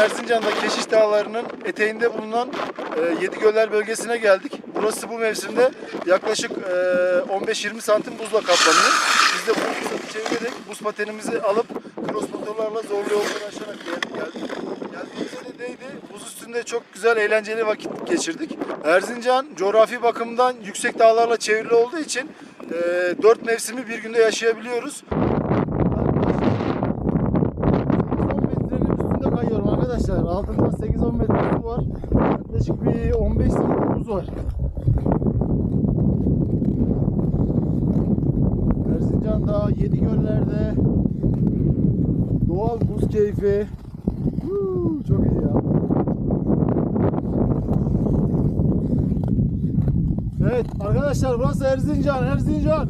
Erzincan'da Keşiş Dağları'nın eteğinde bulunan e, Yedigöller bölgesine geldik. Burası bu mevsimde yaklaşık e, 15-20 santim buzla kaplanıyor. Biz de bu fırsatı çevirerek buz patenimizi alıp cross motorlarla zorlu yolları aşarak geldik. Geldiğimizde de neydi? Buz üstünde çok güzel eğlenceli vakit geçirdik. Erzincan coğrafi bakımdan yüksek dağlarla çevrili olduğu için e, 4 mevsimi bir günde yaşayabiliyoruz. 8-10 metrenin üstünde kayıyorum arkadaşlar. Altında 8-10 metre su var. Yaklaşık bir 15 santim buz var. Erzincan Dağı, Yedi Göllerde doğal buz keyfi. Çok iyi ya. Evet arkadaşlar burası Erzincan, Erzincan.